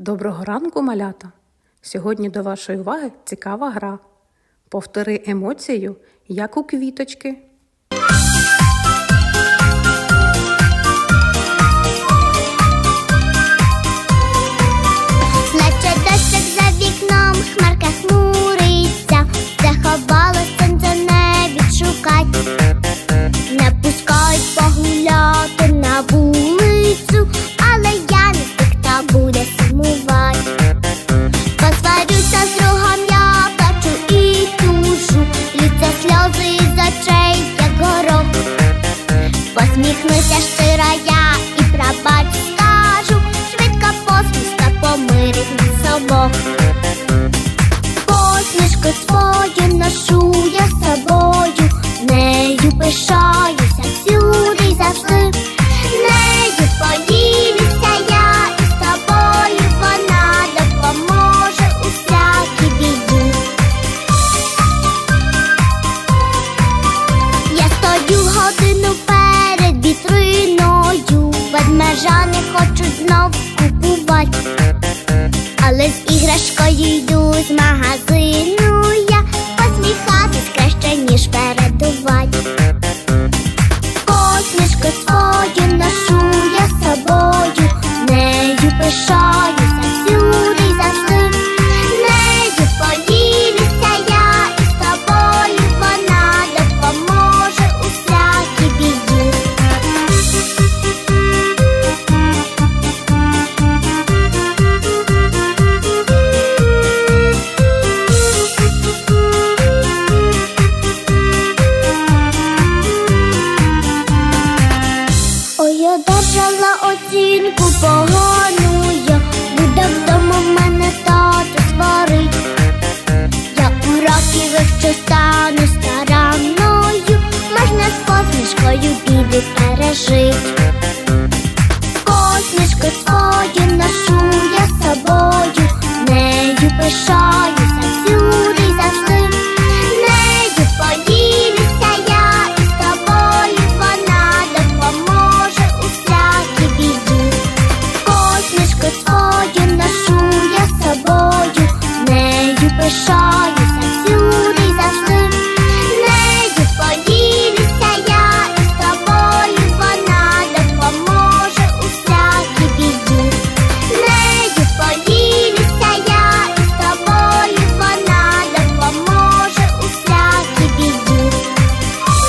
Доброго ранку, малята! Сьогодні до вашої уваги цікава гра. Повтори емоцію, як у квіточки. Посмішку свою ношу я з собою, нею пишаюся всюди й завжди. Нею поділюся я і з тобою вона допоможе у всякій. Я стою годину перед вітриною, ведмежа не хочуть знов купувати, але з іграшкою йду з магазину ніж передувати. погоню я буде вдома мене тато сварить. Я уроки вивчу стану старанною, можна з посмішкою біди пережить. Посмішку свою ношу я собою, нею пишу.